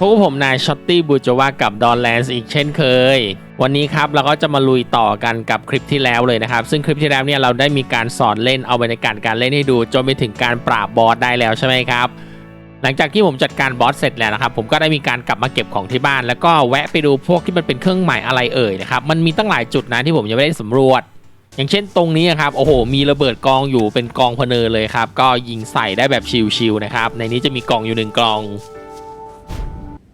พวกบผมนายช็อตตี้บูจวากับดอนแลนส์อีกเช่นเคย วันนี้ครับเราก็จะมาลุยต่อกันกับคลิปที่แล้วเลยนะครับ ซึ่งคลิปที่แล้วเนี่ยเราได้มีการสอนเล่นเอาบรรยากาศการเล่นให้ดู จนไปถึงการปราบบอสได้แล้วใช่ไหมครับ หลังจากที่ผมจัดการบอสเสร็จแล้วนะครับ ผมก็ได้มีการกลับมาเก็บของที่บ้าน แล้วก็แวะไปดูพวกที่มันเป็นเครื่องหมายอะไรเอ่ยนะครับมันมีตั้งหลายจุดนะที่ผมยังไม่ได้สำรวจ อย่างเช่นตรงนี้ครับโอ้โห มีระเบิดกองอยู่เป็นกองพะเนเลยครับก็ยิงใส่ได้แบบชิลๆนะครับในนี้จะมีกองอยู่หนึ่งกลอง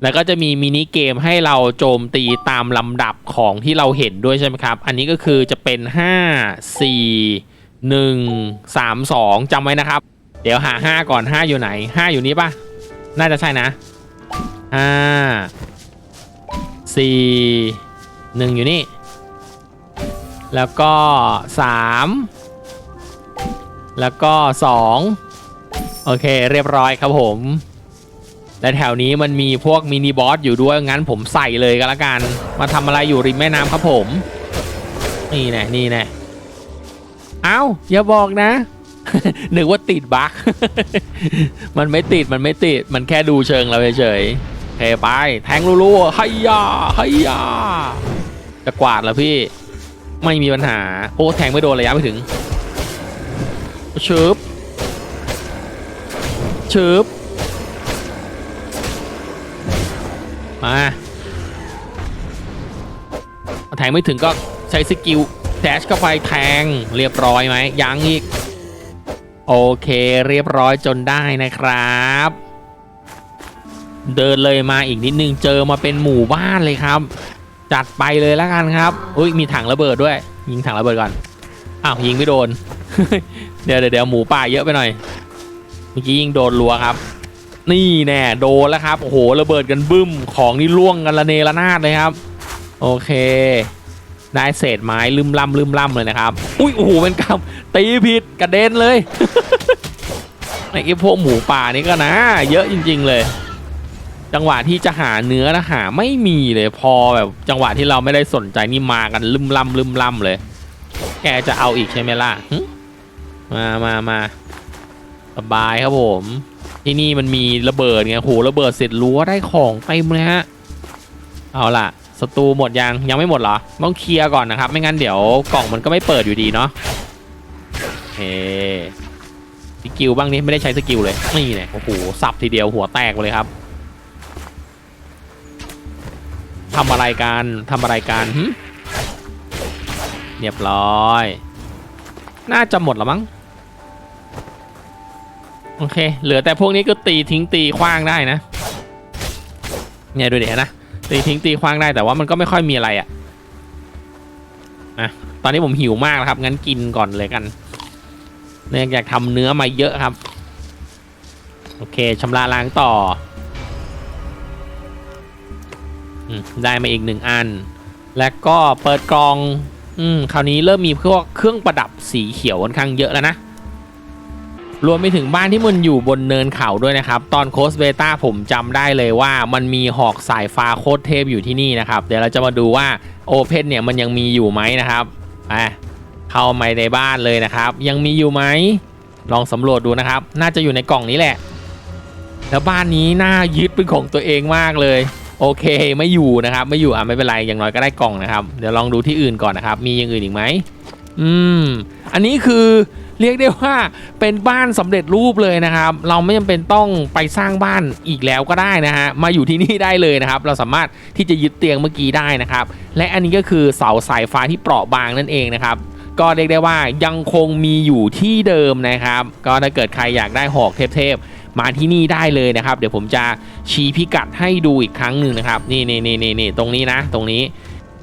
แล้วก็จะมีมินิเกมให้เราโจมตีตามลำดับของที่เราเห็นด้วยใช่ไหมครับ อันนี้ก็คือจะเป็น 5 4 1 3 2จำไว้นะครับ เดี๋ยวหา 5 ก่อน 5 อยู่ไหน 5 อยู่นี้ปะน่าจะใช่นะ 5 4 1 อยู่นี่ แล้วก็ 3 แล้วก็ 2 โอเคเรียบร้อยครับผม และแถวนี้มันมีพวกมินิบอสอยู่ด้วยงั้นผมใส่เลยก็แล้วกัน มาทำอะไรอยู่ริมแม่น้ำครับผม นี่แน่นี่แน่เอ้าอย่าบอกนะนึกว่าติดบั๊กมันไม่ติดมันไม่ติดมันแค่ดูเชิงเราเฉยๆเคไป แทงรัวๆไฮยาไฮยาจะกวาดแล้วพี่ ไม่มีปัญหา โอ้แทงไม่โดนระยะไม่ถึงชึบชึบ มาแทงไม่ถึงก็ใช้สกิลแดชเข้าไปแทงเรียบร้อยไหมยังอีก โอเคเรียบร้อยจนได้นะครับ เดินเลยมาอีกนิดนึงเจอมาเป็นหมู่บ้านเลยครับ จัดไปเลยแล้วกันครับอุ้ยมีถังระเบิดด้วย ยิงถังระเบิดก่อนอ้าวยิงไม่โดน เดี๋ยวเดี๋ยวหมูป่าเยอะไปหน่อยเมื่อกี้ยิงโดนรัวครับ นี่แน่โดนแล้วครับ โอ้โหระเบิดกันบึ้มของนี่ล่วงกันระเนระนาดเลยครับ โอเค ได้เศษไม้ลืมล่ำลืมล่ำเลยนะครับ อุ้ยโอ้โหเป็นกำตีผิดกระเด็นเลยไอ้พวกหมูป่านี่ก็นะ เยอะจริง ๆเลย จังหวะที่จะหาเนื้อนะหาไม่มีเลยพอแบบ จังหวะที่เราไม่ได้สนใจนี่มากันลืมล่ำลืมล่ำเลย แกจะเอาอีกใช่ไหมล่ะมามามา สบายครับผม ที่นี่มันมีระเบิดไงโหระเบิดเสร็จรั้วได้ของเต็มเลยฮะ เอาล่ะศัตรูหมดยังยังไม่หมดเหรอ ต้องเคลียร์ก่อนนะครับ ไม่งั้นเดี๋ยวกล่องมันก็ไม่เปิดอยู่ดีเนาะโอเคสกิลบ้างนี้ไม่ได้ใช้สกิลเลยนี่เนี่ยโอ้โหสับทีเดียวหัวแตกไปเลยครับทำอะไรกันทำอะไรกันเรียบร้อย น่าจะหมดแล้วมั้ง โอเค เหลือแต่พวกนี้ก็ตีทิ้งตีคว้างได้นะ เนี่ยดูเดี๋ยวนะ ตีทิ้งตีคว้างได้แต่ว่ามันก็ไม่ค่อยมีอะไรอะ่ะอะ ตอนนี้ผมหิวมากแล้วครับ งั้นกินก่อนเลยกัน เนื่องจากทำเนื้อมาเยอะครับ โอเคชำระล้างต่ออืมได้มาอีกหนึ่งอัน แล้วก็เปิดกล่อง อืม คราวนี้เริ่มมีพวกเครื่องประดับสีเขียวค่อนข้างเยอะแล้วนะ รวมไปถึงบ้านที่มันอยู่บนเนินเขาด้วยนะครับ ตอนโคสเบต้าผมจำได้เลยว่ามันมีหอกสายฟ้าโคตรเทพอยู่ที่นี่นะครับ เดี๋ยวเราจะมาดูว่าโอเพนเนี่ยมันยังมีอยู่ไหมนะครับอะเข้ามาในบ้านเลยนะครับ ยังมีอยู่ไหมลองสำรวจดูนะครับ น่าจะอยู่ในกล่องนี้แหละ แล้วบ้านนี้น่ายึดเป็นของตัวเองมากเลย โอเคไม่อยู่นะครับ ไม่อยู่อะไม่เป็นไรอย่างน้อยก็ได้กล่องนะครับ เดี๋ยวลองดูที่อื่นก่อนนะครับ มีอย่างอื่นอีกไหมอืม อันนี้คือ เรียกได้ว่าเป็นบ้านสำเร็จรูปเลยนะครับ เราไม่จำเป็นต้องไปสร้างบ้านอีกแล้วก็ได้นะฮะมาอยู่ที่นี่ได้เลยนะครับ เราสามารถที่จะยึดเตียงเมื่อกี้ได้นะครับ และอันนี้ก็คือเสาสายฟ้าที่เปราะบางนั่นเองนะครับก็เรียกได้ว่ายังคงมีอยู่ที่เดิมนะครับ ก็ถ้าเกิดใครอยากได้หอกเทพๆมาที่นี่ได้เลยนะครับ เดี๋ยวผมจะชี้พิกัดให้ดูอีกครั้งหนึ่งนะครับ นี่นี่นี่นี่ตรงนี้นะ ตรงนี้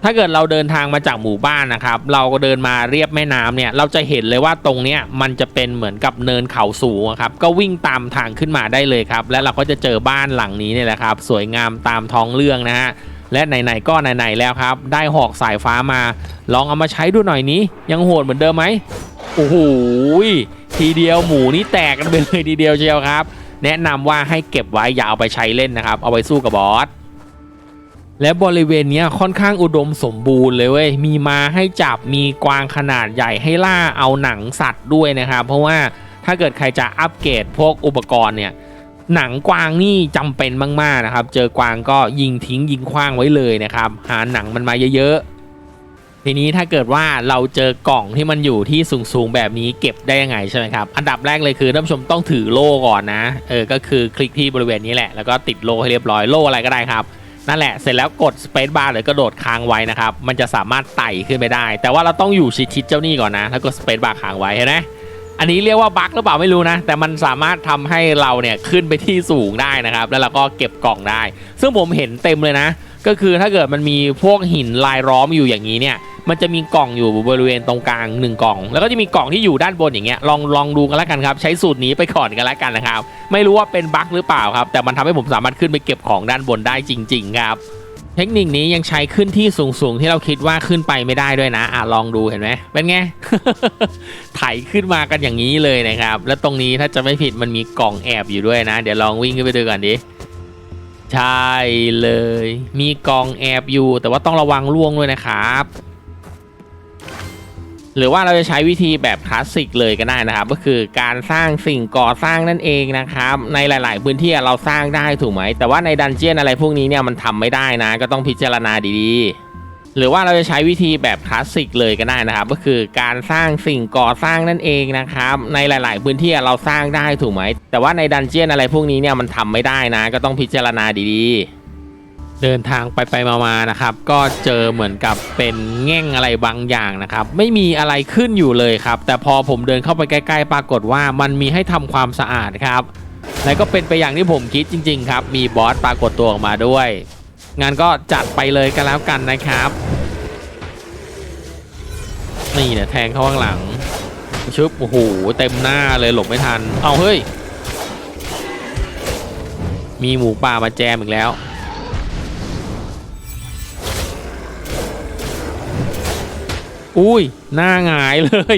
ถ้าเกิดเราเดินทางมาจากหมู่บ้านนะครับ เราก็เดินมาเรียบแม่น้ำเนี่ย เราจะเห็นเลยว่าตรงเนี้ยมันจะเป็นเหมือนกับเนินเขาสูงครับ ก็วิ่งตามทางขึ้นมาได้เลยครับ และเราก็จะเจอบ้านหลังนี้เนี่ยแหละครับ สวยงามตามท้องเรื่องนะฮะ และไหนๆก็ไหนๆแล้วครับ ได้หอกสายฟ้ามา ลองเอามาใช้ดูหน่อยนี้ ยังโหดเหมือนเดิมไหมโอ้โหทีเดียวหมูนี่แตกกันไปเลยทีเดียวเชียวครับ แนะนำว่าให้เก็บไว้อย่าเอาไปใช้เล่นนะครับ เอาไปสู้กับบอส และบริเวณนี้ค่อนข้างอุดมสมบูรณ์เลยเว้ย มีมาให้จับ มีกวางขนาดใหญ่ให้ล่าเอาหนังสัตว์ด้วยนะครับ เพราะว่าถ้าเกิดใครจะอัปเกรดพวกอุปกรณ์เนี่ย หนังกวางนี่จำเป็นมากๆนะครับ เจอกวางก็ยิงทิ้งยิงคว้างไว้เลยนะครับ หาหนังมันมาเยอะๆ ทีนี้ถ้าเกิดว่าเราเจอกล่องที่มันอยู่ที่สูงๆแบบนี้เก็บได้ยังไงใช่ไหมครับ อันดับแรกเลยคือท่านผู้ชมต้องถือโล่ก่อนนะ เออ ก็คือคลิกที่บริเวณนี้แหละ แล้วก็ติดโล่ให้เรียบร้อย โล่อะไรก็ได้ครับ นั่นแหละเสร็จแล้วกด Space Bar หรือกระโดดค้างไว้นะครับ มันจะสามารถไต่ขึ้นไปได้ แต่ว่าเราต้องอยู่ชิดๆเจ้านี่ก่อนนะ แล้วก็ Space Bar ค้างไว้เห็นไหมอันนี้เรียกว่าบั๊กหรือเปล่าไม่รู้นะ แต่มันสามารถทำให้เราเนี่ยขึ้นไปที่สูงได้นะครับ แล้วเราก็เก็บกล่องได้ ซึ่งผมเห็นเต็มเลยนะ ก็คือถ้าเกิดมันมีพวกหินลายล้อมอยู่อย่างนี้เนี่ย มันจะมีกล่องอยู่บริเวณตรงกลางหนึ่งกล่อง แล้วก็จะมีกล่องที่อยู่ด้านบนอย่างเงี้ยลองลองดูกันแล้วกันครับ ใช้สูตรนี้ไปก่อนกันแล้วกันนะครับ ไม่รู้ว่าเป็นบั๊กหรือเปล่าครับ แต่มันทำให้ผมสามารถขึ้นไปเก็บของด้านบนได้จริง ๆ ครับ เทคนิคนี้ยังใช้ขึ้นที่สูงๆ ที่เราคิดว่าขึ้นไปไม่ได้ด้วยนะอะลองดูเห็นไหมเป็นไงไถขึ้นมากันอย่างนี้เลยนะครับ แล้วตรงนี้ถ้าจะไม่ผิดมันมีกล่องแอบอยู่ด้วยนะ เดี๋ยวลองวิ่งขึ้นไปดูก่อนดิใช่เลย มีกล่องแอบอยู่ แต่ว่าต้องระวังล่วงด้วยนะครับ หรือว่าเราจะใช้วิธีแบบคลาสสิกเลยก็ได้นะครับ ก็คือการสร้างสิ่งก่อสร้างนั่นเองนะครับ ในหลาย ๆ พื้นที่เราสร้างได้ถูกไหม แต่ว่าในดันเจียนอะไรพวกนี้เนี่ยมันทำไม่ได้นะ ก็ต้องพิจารณาดีๆ หรือว่าเราจะใช้วิธีแบบคลาสสิกเลยก็ได้นะครับ ก็คือการสร้างสิ่งก่อสร้างนั่นเองนะครับ ในหลาย ๆ พื้นที่เราสร้างได้ถูกไหม แต่ว่าในดันเจียนอะไรพวกนี้เนี่ยมันทำไม่ได้นะ ก็ต้องพิจารณาดีๆ เดินทางไปไปมามานะครับ ก็เจอเหมือนกับเป็นแง่งอะไรบางอย่างนะครับ ไม่มีอะไรขึ้นอยู่เลยครับ แต่พอผมเดินเข้าไปใกล้ๆ ปรากฏว่ามันมีให้ทำความสะอาดครับ และก็เป็นไปอย่างที่ผมคิดจริง ๆ ครับ มีบอสปรากฏตัวออกมาด้วยงานก็จัดไปเลยกันแล้วกันนะครับ นี่เนี่ยแทงเข้าข้างหลังชึบโอ้โหเต็มหน้าเลยหลบไม่ทัน เอาเฮ้ย มีหมูป่ามาแจมอีกแล้ว อุ้ย หน้าหงายเลย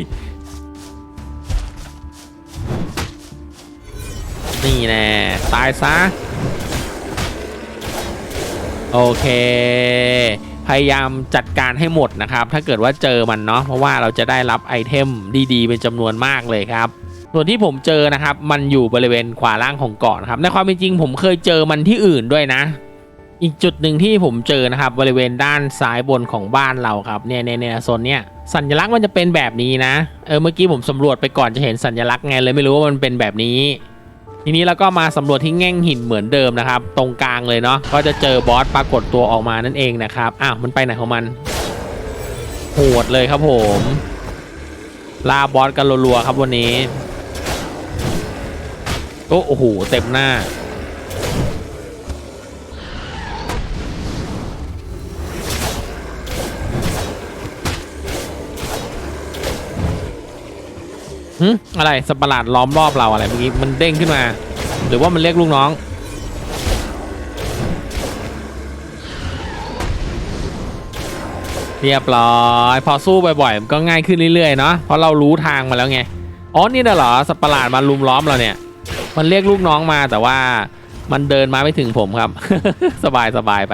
นี่แน่ตายซะ โอเค พยายามจัดการให้หมดนะครับ ถ้าเกิดว่าเจอมันเนาะเพราะว่าเราจะได้รับไอเทมดีๆ เป็นจำนวนมากเลยครับส่วนที่ผมเจอนะครับ มันอยู่บริเวณขวาล่างของเกาะนะครับ ในความเป็นจริงผมเคยเจอมันที่อื่นด้วยนะ อีกจุดหนึ่งที่ผมเจอนะครับบริเวณด้านซ้ายบนของบ้านเราครับเนี่ยเนี่ยเนี่ยโซนเนี้ยสัญลักษณ์มันจะเป็นแบบนี้นะเออเมื่อกี้ผมสำรวจไปก่อนจะเห็นสัญลักษณ์ไงเลยไม่รู้ว่ามันเป็นแบบนี้ ทีนี้เราก็มาสำรวจที่แง่งหินเหมือนเดิมนะครับ ตรงกลางเลยเนาะก็จะเจอบอสปรากฏตัวออกมานั่นเองนะครับอ้าวมันไปไหนของมันโหดเลยครับผมล่าบอสกันรัวๆครับวันนี้โอ้โหเต็มหน้า หึอะไรสัตว์ประหลาดล้อมรอบเราอะไรเมื่อกี้มันเด้งขึ้นมา หรือว่ามันเรียกลูกน้อง เรียบร้อยพอสู้บ่อยๆมันก็ง่ายขึ้นเรื่อยๆเนาะเพราะเรารู้ทางมาแล้วไงอ๋อนี่น่ะเหรอสัตว์ประหลาดมาลุมล้อมเราเนี่ย มันเรียกลูกน้องมาแต่ว่ามันเดินมาไม่ถึงผมครับ สบายสบายไป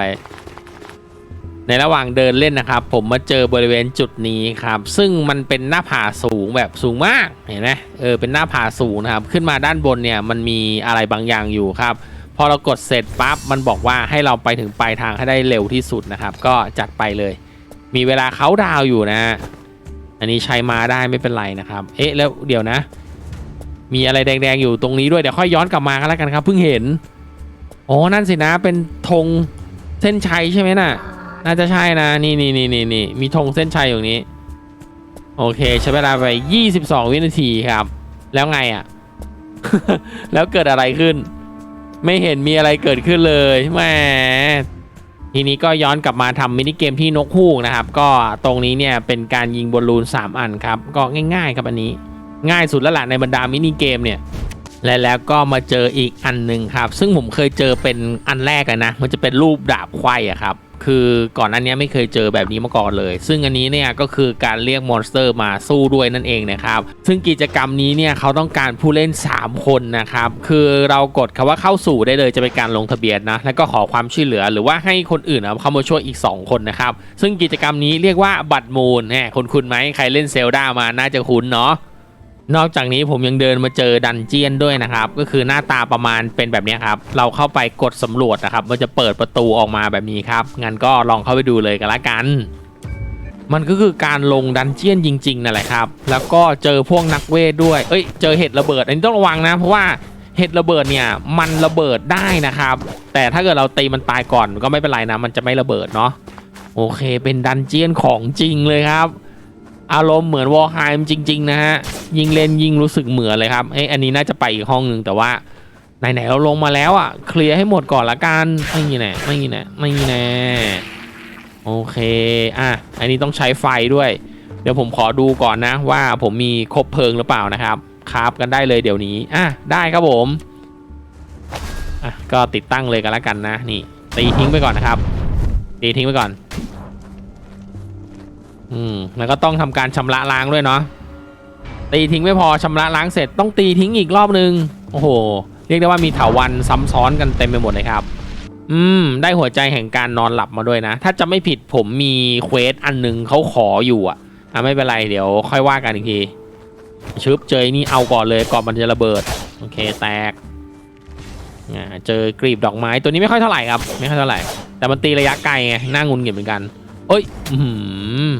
ในระหว่างเดินเล่นนะครับ ผมมาเจอบริเวณจุดนี้ครับ ซึ่งมันเป็นหน้าผาสูงแบบสูงมากเห็นไหมเออเป็นหน้าผาสูงนะครับ ขึ้นมาด้านบนเนี่ยมันมีอะไรบางอย่างอยู่ครับ พอเรากดเสร็จปั๊บมันบอกว่าให้เราไปถึงปลายทางให้ได้เร็วที่สุดนะครับ ก็จัดไปเลย มีเวลาเขาดาวอยู่นะ อันนี้ใช้มาได้ไม่เป็นไรนะครับ เอ๊ะแล้วเดี๋ยวนะ มีอะไรแดงๆอยู่ตรงนี้ด้วยเดี๋ยวค่อยย้อนกลับมากันแล้วกันครับเพิ่งเห็นอ๋อนั่นสินะเป็นธงเส้นชัยใช่ไหมน่ะ น่าจะใช่นะ นี่นี่นี่นี่นี่มีธงเส้นชัยอยู่นี้ โอเค ใช้เวลาไป 22 วินาทีครับ แล้วไงอะ่ะ แล้วเกิดอะไรขึ้น ไม่เห็นมีอะไรเกิดขึ้นเลยแหมทีนี้ก็ย้อนกลับมาทำมินิเกมที่นกฮูกนะครับ ก็ตรงนี้เนี่ยเป็นการยิงบอลลูน 3 อันครับ ก็ง่ายๆครับอันนี้ ง่ายสุดแล้วล่ะในบรรดามินิเกมเนี่ยและแล้วก็มาเจออีกอันหนึ่งครับ ซึ่งผมเคยเจอเป็นอันแรกนะ มันจะเป็นรูปดาบไขว้อะครับ คือก่อนหน้านี้ไม่เคยเจอแบบนี้มาก่อนเลย ซึ่งอันนี้เนี่ยก็คือการเรียกมอนสเตอร์มาสู้ด้วยนั่นเองนะครับ ซึ่งกิจกรรมนี้เนี่ยเขาต้องการผู้เล่น 3 คนนะครับ คือเรากดคำว่าเข้าสู่ได้เลยจะเป็นการลงทะเบียนนะ แล้วก็ขอความช่วยเหลือหรือว่าให้คนอื่นเอาเข้ามาช่วยอีก 2 คนนะครับ ซึ่งกิจกรรมนี้เรียกว่าบัตรมูลแหมคุณคุณไหมใครเล่นเซลดามาน่าจะคุ้นเนาะ นอกจากนี้ผมยังเดินมาเจอดันเจียนด้วยนะครับ ก็คือหน้าตาประมาณเป็นแบบนี้ครับ เราเข้าไปกดสำรวจนะครับมันจะเปิดประตูออกมาแบบนี้ครับ งั้นก็ลองเข้าไปดูเลยกันละกัน มันก็คือการลงดันเจียนจริงๆนั่นแหละครับ แล้วก็เจอพวกนักเวทด้วย เอ้ย เจอเห็ดระเบิด อันนี้ต้องระวังนะ เพราะว่าเห็ดระเบิดเนี่ยมันระเบิดได้นะครับ แต่ถ้าเกิดเราตีมันตายก่อนก็ไม่เป็นไรนะ มันจะไม่ระเบิดเนาะ โอเค เป็นดันเจียนของจริงเลยครับ อารมณ์เหมือนวอลไฮม์จริง ๆ นะฮะ ยิงเล่นยิงรู้สึกเหมือนเลยครับเอ้ยอันนี้น่าจะไปอีกห้องหนึ่งแต่ว่าไหนๆเราลงมาแล้วอะ เคลียร์ให้หมดก่อนละกันไม่มีแน่ไม่มีแน่ไม่มีแน่โอเคอะอันนี้ต้องใช้ไฟด้วย เดี๋ยวผมขอดูก่อนนะว่าผมมีครบเพลิงหรือเปล่านะครับคราฟกันได้เลยเดี๋ยวนี้อะได้ครับผมอะก็ติดตั้งเลยกันละกันนะนี่ตีทิ้งไปก่อนนะครับตีทิ้งไปก่อน อืมแล้วก็ต้องทำการชำระล้างด้วยเนาะตีทิ้งไม่พอชำระล้างเสร็จต้องตีทิ้งอีกรอบนึง โอ้โห เรียกได้ว่ามีเถาวันซ้ำซ้อนกันเต็มไปหมดเลยครับ อืม ได้หัวใจแห่งการนอนหลับมาด้วยนะ ถ้าจะไม่ผิดผมมีเควสอันหนึ่งเขาขออยู่อะอะไม่เป็นไรเดี๋ยวค่อยว่ากันอีกทีชึบเจอนี่เอาก่อนเลยก่อนมันจะระเบิด โอเคแตกเจอกรีบดอกไม้ตัวนี้ไม่ค่อยเท่าไหร่ครับ ไม่ค่อยเท่าไหร่ แต่มันตีระยะไกลไงน่างุนเงียบเหมือนกันเอ้ย อือ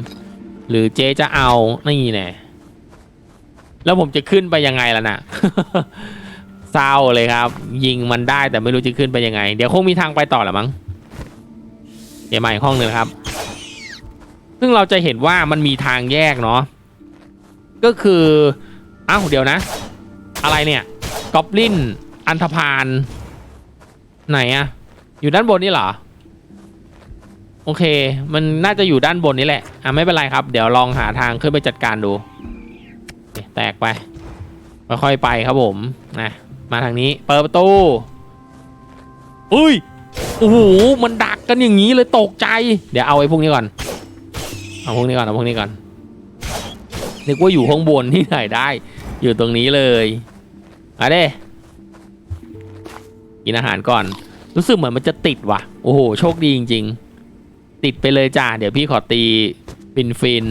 หรือเจ๊จะเอา นี่แน่แล้วผมจะขึ้นไปยังไงล่ะน่ะเศร้าเลยครับ ยิงมันได้แต่ไม่รู้จะขึ้นไปยังไง เดี๋ยวคงมีทางไปต่อแหละมั้งเดี๋ยวมาอีกห้องหนึ่งครับ ซึ่งเราจะเห็นว่ามันมีทางแยกเนาะก็คืออ้าวเดี๋ยวนะ อะไรเนี่ยกอบลินอันธพาลไหนอะอยู่ด้านบนนี่เหรอ โอเค มันน่าจะอยู่ด้านบนนี่แหละ อะไม่เป็นไรครับ เดี๋ยวลองหาทางขึ้นไปจัดการดู แตกไป ค่อยๆไปครับผม นะ มาทางนี้ เปิดประตู อุ้ย โอ้โห มันดักกันอย่างนี้เลยตกใจ เดี๋ยวเอาไอ้พวกนี้ก่อน เอาพวกนี้ก่อน เอาพวกนี้ก่อน นึกว่าอยู่ข้างบนที่ไหนได้ อยู่ตรงนี้เลยมาเด้กินอาหารก่อน รู้สึกเหมือนมันจะติดว่ะ โอ้โห โชคดีจริง ๆ ติดไปเลยจ้าเดี๋ยวพี่ขอตีฟินฟิน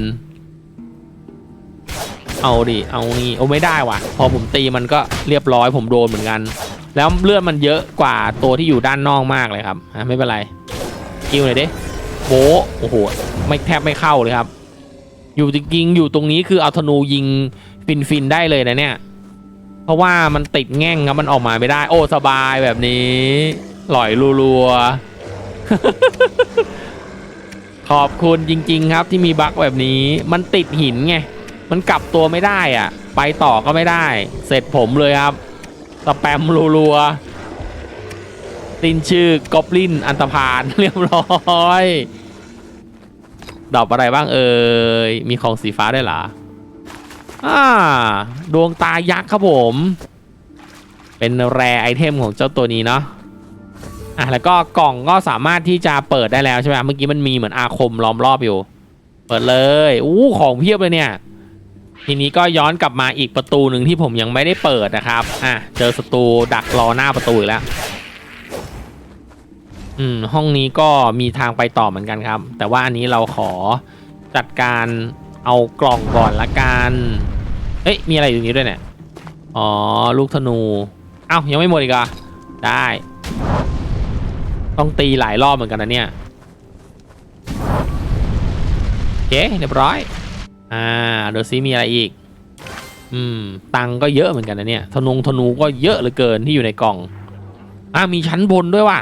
เอาดิ เอานี่เอาไม่ได้ว่ะ พอผมตีมันก็เรียบร้อยผมโดนเหมือนกัน แล้วเลือดมันเยอะกว่าตัวที่อยู่ด้านนอกมากเลยครับอะไม่เป็นไรคิวหน่อยดิโบโอ้โหไม่แทบไม่เข้าเลยครับ อยู่จริงๆอยู่ตรงนี้คือเอาธนูยิงฟินฟินได้เลยนะเนี่ย เพราะว่ามันติดแง่งครับมันออกมาไม่ได้ โอ้สบายแบบนี้หล่อยรัวๆ ขอบคุณจริง ๆ ครับที่มีบั๊กแบบนี้มันติดหินไง มันกลับตัวไม่ได้อะไปต่อก็ไม่ได้ เสร็จผมเลยครับสแปมรัวๆตินชื่อกอบลินอันตพานเรียบร้อยดอกอะไรบ้างเอ่ยมีของสีฟ้าได้หรออ่าดวงตายักษ์ครับผม เป็นแรไอเทมของเจ้าตัวนี้เนาะ อะแล้วก็กล่องก็สามารถที่จะเปิดได้แล้วใช่ไหมเมื่อกี้มันมีเหมือนอาคมล้อมรอบอยู่ เปิดเลยอู้ของเพียบเลยเนี่ย ทีนี้ก็ย้อนกลับมาอีกประตูหนึ่งที่ผมยังไม่ได้เปิดนะครับอะเจอศัตรูดักรอหน้าประตูอีกแล้วอืมห้องนี้ก็มีทางไปต่อเหมือนกันครับ แต่ว่าอันนี้เราขอจัดการเอากล่องก่อนละกันเอ้ยมีอะไรอยู่นี้ด้วยเนี่ยอ๋อลูกธนูเอ้ายังไม่หมดอีกเหรอะได้ ต้องตีหลายรอบเหมือนกันนะเนี่ยโอเคเรียบร้อย อ่าดูซิมีอะไรอีก อืม ตังก็เยอะเหมือนกันนะเนี่ยธนงธนูก็เยอะเหลือเกินที่อยู่ในกล่อง อ่ามีชั้นบนด้วยว่ะ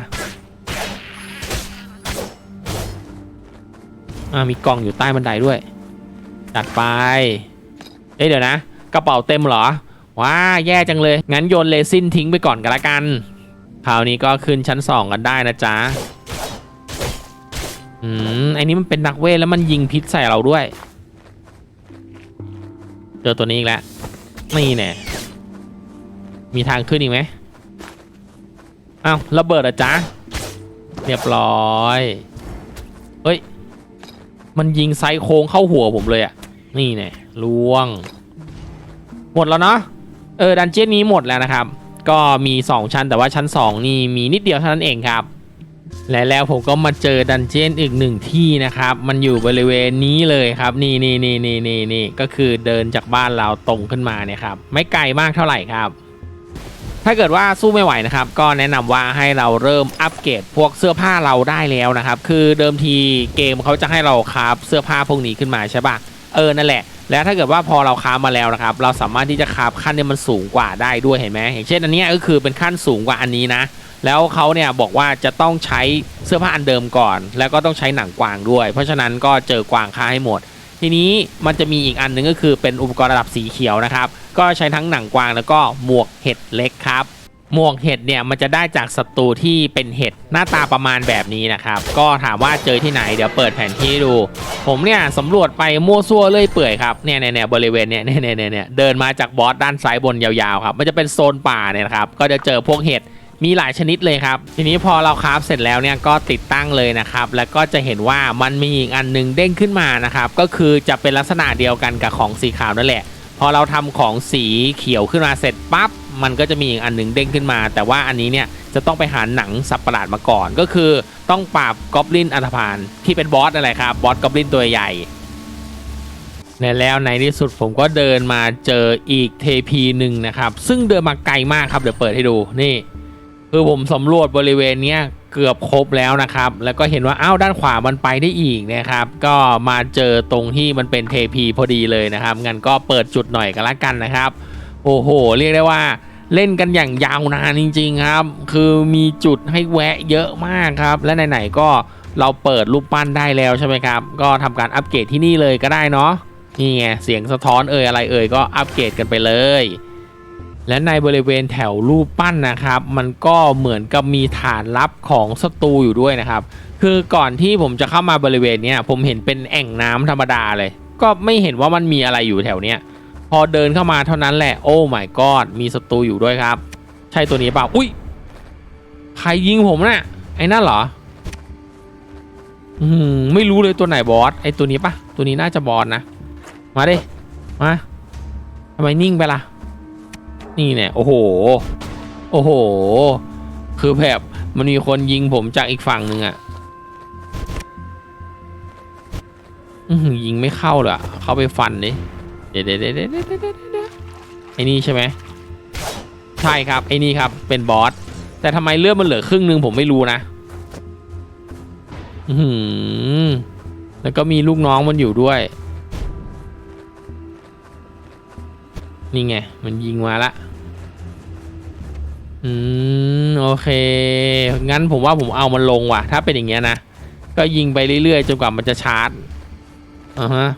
อ่ามีกล่องอยู่ใต้บันไดด้วยจัดไปเอ้ยเดี๋ยวนะ กระเป๋าเต็มเหรอว้าแย่จังเลย งั้นโยนเลซินทิ้งไปก่อนกันละกัน คราวนี้ก็ขึ้นชั้นสองกันได้นะจ๊ะ อืมไอ้นี้มันเป็นนักเวทแล้วมันยิงพิษใส่เราด้วย เจอตัวนี้อีกแล้ว นี่แน่มีทางขึ้นอีกไหมอ้าวระเบิดเหรอะจ๊ะ เรียบร้อย เฮ้ย มันยิงไซโค้งเข้าหัวผมเลยอะนี่แน่ล่วง หมดแล้วเนาะ เออ ดันเจี้ยนนี้หมดแล้วนะครับ ก็มี 2 ชั้นแต่ว่าชั้น 2 นี่มีนิดเดียวเท่านั้นเองครับ และแล้วผมก็มาเจอดันเจียนอีกหนึ่งที่นะครับ มันอยู่บริเวณนี้เลยครับ นี่นี่นี่นี่นี่นี่ก็คือเดินจากบ้านเราตรงขึ้นมาเนี่ยครับ ไม่ไกลมากเท่าไหร่ครับ ถ้าเกิดว่าสู้ไม่ไหวนะครับ ก็แนะนำว่าให้เราเริ่มอัปเกรดพวกเสื้อผ้าเราได้แล้วนะครับ คือเดิมทีเกมเขาจะให้เราคราฟเสื้อผ้าพวกนี้ขึ้นมาใช่ปะเออนั่นแหละ แล้วถ้าเกิดว่าพอเราครามาแล้วนะครับ เราสามารถที่จะคราขั้นเนี่ยมันสูงกว่าได้ด้วยเห็นไหมอย่างเช่นอันนี้ก็คือเป็นขั้นสูงกว่าอันนี้นะแล้วเขาเนี่ยบอกว่าจะต้องใช้เสื้อผ้าอันเดิมก่อน แล้วก็ต้องใช้หนังกวางด้วย เพราะฉะนั้นก็เจอกวางค่าให้หมด ทีนี้มันจะมีอีกอันหนึงก็คือเป็นอุปกรณ์ระดับสีเขียวนะครับ ก็ใช้ทั้งหนังกวางแล้วก็หมวกเห็ดเล็กครับ หมวกเห็ดเนี่ยมันจะได้จากศัตรูที่เป็นเห็ดหน้าตาประมาณแบบนี้นะครับ ก็ถามว่าเจอที่ไหนเดี๋ยวเปิดแผนที่ดู ผมเนี่ยสำรวจไปมั่วซั่วเลื่อยเปื่อยครับเนี่ยเนี่ยเนี่ยบริเวณเนี่ยเนี่ยเนี่ยเนี่ยเดินมาจากบอสด้านซ้ายบนยาวๆครับมันจะเป็นโซนป่าเนี่ยนะครับก็จะเจอพวกเห็ดมีหลายชนิดเลยครับ ทีนี้พอเราคราฟเสร็จแล้วเนี่ยก็ติดตั้งเลยนะครับ แล้วก็จะเห็นว่ามันมีอีกอันหนึงเด้งขึ้นมานะครับ ก็คือจะเป็นลักษณะเดียวกันกับของสีขาวนั่นแหละ พอเราทำของสีเขียวขึ้นมาเสร็จปั๊บ มันก็จะมีอีกอันหนึ่งเด้งขึ้นมา แต่ว่าอันนี้เนี่ยจะต้องไปหาหนังสับประหลาดมาก่อน ก็คือต้องปราบกอบลินอันธพาลที่เป็นบอสอะไรครับบอสกอบลินตัวใหญ่และแล้วในที่สุดผมก็เดินมาเจออีกเทพีหนึ่งนะครับ ซึ่งเดินมาไกลมากครับเดี๋ยวเปิดให้ดูนี่ คือผมสำรวจบริเวณเนี้ยเกือบครบแล้วนะครับ แล้วก็เห็นว่าอ้าวด้านขวามันไปได้อีกนะครับ ก็มาเจอตรงที่มันเป็นเทพีพอดีเลยนะครับงั้นก็เปิดจุดหน่อยกันละกันนะครับ โอ้โห เรียกได้ว่า เล่นกันอย่างยาวนานจริง ๆ ครับ คือมีจุดให้แวะเยอะมากครับ และไหนๆก็เราเปิดรูปปั้นได้แล้วใช่ไหมครับ ก็ทำการอัปเกรดที่นี่เลยก็ได้เนาะนี่ไงเสียงสะท้อนเอ่ยอะไรเอ่ยก็อัปเกรดกันไปเลย และในบริเวณแถวรูปปั้นนะครับ มันก็เหมือนกับมีฐานลับของศัตรูอยู่ด้วยนะครับ คือก่อนที่ผมจะเข้ามาบริเวณนี้ผมเห็นเป็นแอ่งน้ำธรรมดาเลย ก็ไม่เห็นว่ามันมีอะไรอยู่แถวเนี้ย พอเดินเข้ามาเท่านั้นแหละโอ้ my god มีศัตรูอยู่ด้วยครับ ใช่ตัวนี้เปล่าอุ้ยใครยิงผมน่ะไอ้นั่นเหรออืมไม่รู้เลยตัวไหนบอสไอ้ตัวนี้ปะตัวนี้น่าจะบอสนะมาดิมาทำไมนิ่งไปล่ะ นี่เนี่ยโอ้โห โอ้โห คือแบบมันมีคนยิงผมจากอีกฝั่งหนึ่งอะอื้อหือยิงไม่เข้าเลยอะเข้าไปฟันดิเดี๋ย ดี๋ยวเดี๋ยวเดี๋ยวเดี๋ยวเดไอ้นี่ใช่ไหมใช่ครับไอ้นี่ครับเป็นบอสแต่ทำไมเลือดมันเหลือครึ่งหนึงผมไม่รู้นะอืแล้วก็มีลูกน้องมันอยู่ด้วย นี่ไง มันยิงมาละอืมโอเค งั้นผมว่าผมเอามันลงว่ะ ถ้าเป็นอย่างเงี้ยนะ ก็ยิงไปเรื่อยๆจนกว่ามันจะชาร์จอ่าฮะ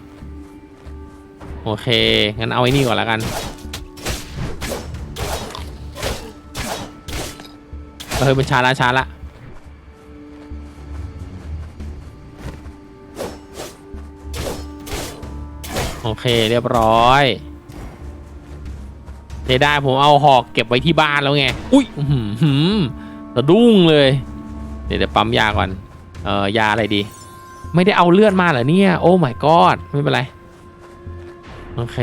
โอเค งั้นเอาไอ้นี่ก่อนแล้วกันเฮ้ยมันช้าละช้าละโอเคเรียบร้อยเดได้ผมเอาหอกเก็บไว้ที่บ้านแล้วไง อุ้ยหือหืมสะดุ้งเลย เดี๋ยวเดี๋ยวปั๊มยาก่อน เอ่อยาอะไรดี ไม่ได้เอาเลือดมาเหรอเนี่ย โอ้ my god ไม่เป็นไร โอเค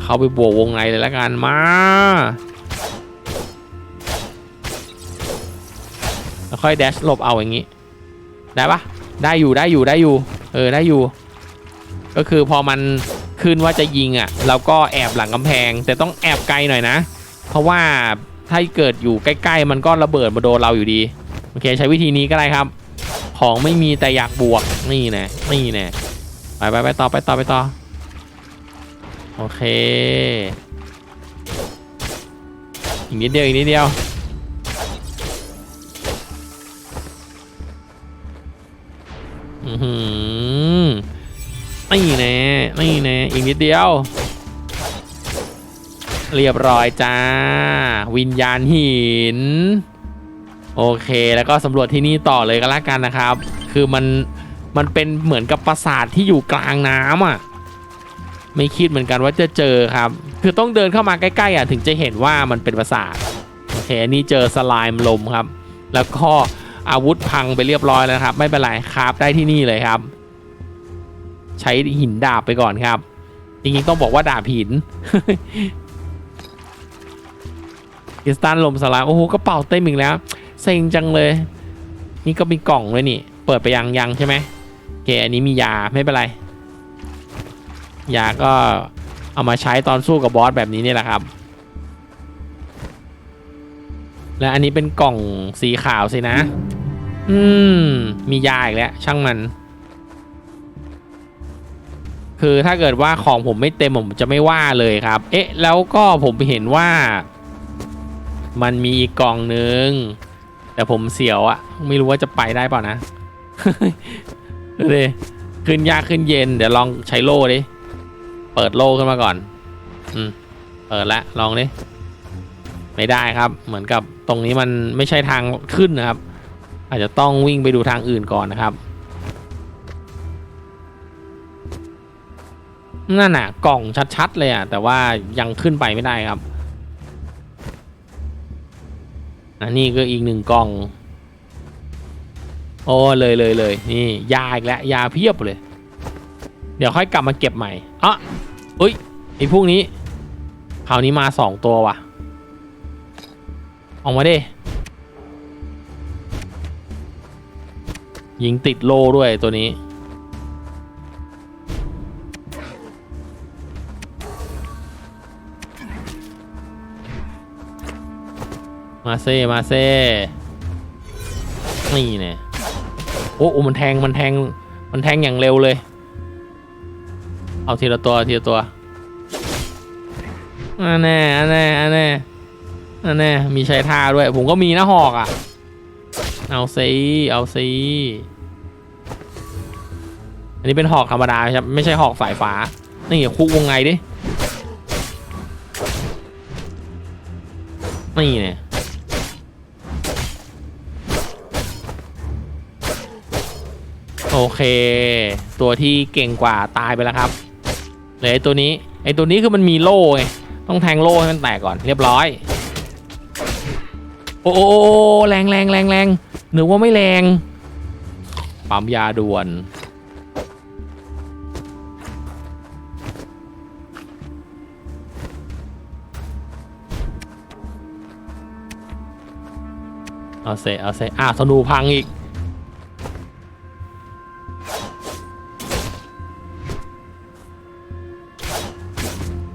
เข้าไปบวกวงในเลยแล้วกันมาแล้วค่อยแดชหลบเอาอย่างนี้ ได้ปะได้อยู่ได้อยู่ได้อยู่ เออได้อยู่ ก็คือพอมันขึ้นว่าจะยิงอะ เราก็แอบหลังกำแพง แต่ต้องแอบไกลหน่อยนะ เพราะว่าถ้าเกิดอยู่ใกล้ ๆ มันก็ระเบิดมาโดนเราอยู่ดี โอเคใช้วิธีนี้ก็ได้ครับ ของไม่มีแต่อยากบวกนี่แน่นี่แน่ไปไปไปต่อไปต่อไปต่อ โอเค อีกนิดเดียว อีกนิดเดียว อือหือนี่แน่นี่แน่อีกนิดเดียว เรียบร้อยจ้า วิญญาณหิน โอเค แล้วก็สำรวจที่นี่ต่อเลยก็แล้วกันนะครับ คือมัน มันเป็นเหมือนกับปราสาทที่อยู่กลางน้ำอะ ไม่คิดเหมือนกันว่าจะเจอครับ คือต้องเดินเข้ามาใกล้ๆอะถึงจะเห็นว่ามันเป็นปราสาทโอเคอันนี่เจอสไลม์ลมครับ แล้วก็อาวุธพังไปเรียบร้อยแล้วครับ ไม่เป็นไรคราฟได้ที่นี่เลยครับ ใช้หินดาบไปก่อนครับ จริงๆต้องบอกว่าดาบหินคริสตันลมสไลม์โอ้โหกระเป๋าเต็มอีกแล้วเซ็งจังเลย นี่ก็มีกล่องด้วยนี่ เปิดไปยังยังใช่ไหมโอเคอันนี้มียาไม่เป็นไร ยาก็เอามาใช้ตอนสู้กับบอสแบบนี้นี่แหละครับ และอันนี้เป็นกล่องสีขาวสินะ อืม มียาอีกแล้ว ช่างมัน คือถ้าเกิดว่าของผมไม่เต็มผมจะไม่ว่าเลยครับ เอ๊ะ แล้วก็ผมเห็นว่า มันมีอีกกล่องหนึ่งแต่ผมเสียวอะไม่รู้ว่าจะไปได้เปล่านะดูดิขึ้นยากขึ้นเย็น เดี๋ยวลองใช้โล่ดิ เปิดโล่ขึ้นมาก่อน อืม เปิดละลองดิไม่ได้ครับ เหมือนกับตรงนี้มันไม่ใช่ทางขึ้นนะครับ อาจจะต้องวิ่งไปดูทางอื่นก่อนนะครับ นั่นน่ะ กล่องชัดๆเลยอะ แต่ว่ายังขึ้นไปไม่ได้ครับอันนี้ก็อีกหนึ่งกล่อง โอ้เลยเลยเลยนี่ ยาอีกแล้วยาเพียบเลย ดี๋ยวค่อยกลับมาเก็บใหม่อะเอ้ยไอ้พวกนี้คราวนี้มาสองตัวว่ะ ออกมาดิยิงติดโล่ด้วยตัวนี้ มาเซ่มาเซ่นี่เนี่ยโอ้โอ้มันแทงมันแทงมันแทงอย่างเร็วเลย เอาทีละตัวทีละตัวอันแน่อันแน่อันแน่อันแน่มีใช้ท่าด้วย ผมก็มีนะหอกอะ เอาซิเอาซิอันนี้เป็นหอกธรรมดาครับ ไม่ใช่หอกสายฟ้า นี่คุกวงไงดินี่เนี่ยโอเค ตัวที่เก่งกว่าตายไปแล้วครับ เหลือไอตัวนี้ไอตัวนี้คือมันมีโล่ไงต้องแทงโล่ให้มันแตกก่อนเรียบร้อย โอ้โอ้แรงแรงแรงแรงหรือว่าไม่แรงปั๊มยาด่วนเอาเซเอาเซอะธนูพังอีก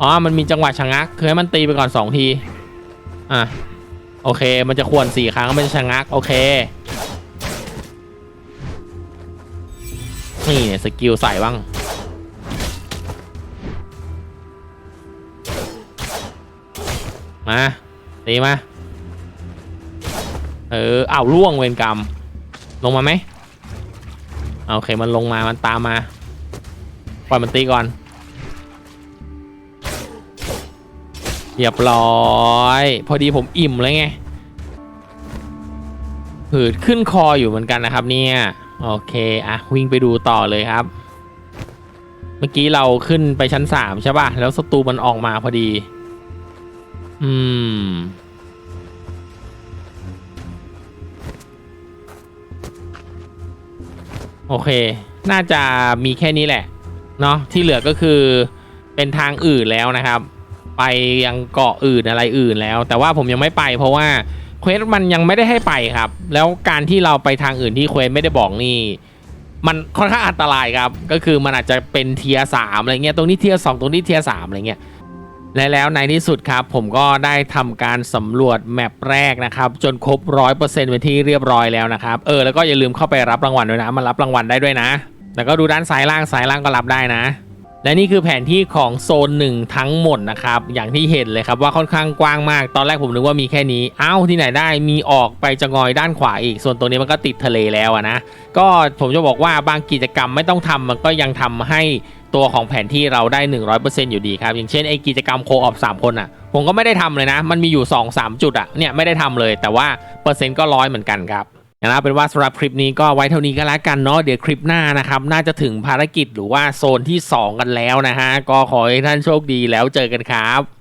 อ๋อ มันมีจังหวะชะงัก คือให้มันตีไปก่อนสองที อะ โอเค มันจะควรสี่ครั้ง มันจะชะงัก โอเค นี่เนี่ยสกิลใส่บ้าง มา ตีมา เอออ้าวล่วงเวรกรรม ลงมาไหมอ่าโอเค มันลงมา มันตามมา ปล่อยมันตีก่อน เรียบร้อย พอดีผมอิ่มแล้วไงหืดขึ้นคออยู่เหมือนกันนะครับ เนี่ยโอเคอะวิ่งไปดูต่อเลยครับ เมื่อกี้เราขึ้นไปชั้นสามใช่ป่ะแล้วศัตรูมันออกมาพอดี อืมโอเค น่าจะมีแค่นี้แหละ เนาะที่เหลือก็คือเป็นทางอื่นแล้วนะครับ ไปยังเกาะอื่นอะไรอื่นแล้ว แต่ว่าผมยังไม่ไปเพราะว่าเควสมันยังไม่ได้ให้ไปครับ แล้วการที่เราไปทางอื่นที่เควสไม่ได้บอกนี่ มันค่อนข้างอันตรายครับ ก็คือมันอาจจะเป็นเทียสามอะไรเงี้ยตรงนี้เทียสองตรงนี้เทียสามอะไรเงี้ยและแล้วในที่สุดครับ ผมก็ได้ทำการสำรวจแมปแรกนะครับ จนครบร้อยเปอร์เซ็นต์เป็นที่เรียบร้อยแล้วนะครับเออแล้วก็อย่าลืมเข้าไปรับรางวัลด้วยนะมารับรางวัลได้ด้วยนะ แล้วก็ดูด้านซ้ายล่างซ้ายล่างก็รับได้นะ และนี่คือแผนที่ของโซนหนึ่งทั้งหมดนะครับอย่างที่เห็นเลยครับว่าค่อนข้างกว้างมาก ตอนแรกผมนึกว่ามีแค่นี้อ้าวที่ไหนได้มีออกไปจะงอยด้านขวาอีก ส่วนตรงนี้มันก็ติดทะเลแล้วนะก็ผมจะบอกว่าบางกิจกรรมไม่ต้องทำมันก็ยังทำให้ตัวของแผนที่เราได้ 100%อยู่ดีครับ อย่างเช่นไอ้กิจกรรมโคออฟ3คนอะ ผมก็ไม่ได้ทำเลยนะ มันมีอยู่ 2-3 จุดอะเนี่ยไม่ได้ทำเลย แต่ว่าเปอร์เซ็นต์ก็ร้อยเหมือนกันครับ นะครับเป็นว่าสำหรับคลิปนี้ก็ไว้เท่านี้ก็แล้วกันเนาะเดี๋ยวคลิปหน้านะครับ น่าจะถึงภารกิจหรือว่าโซนที่ 2 กันแล้วนะฮะก็ขอให้ท่านโชคดีแล้วเจอกันครับ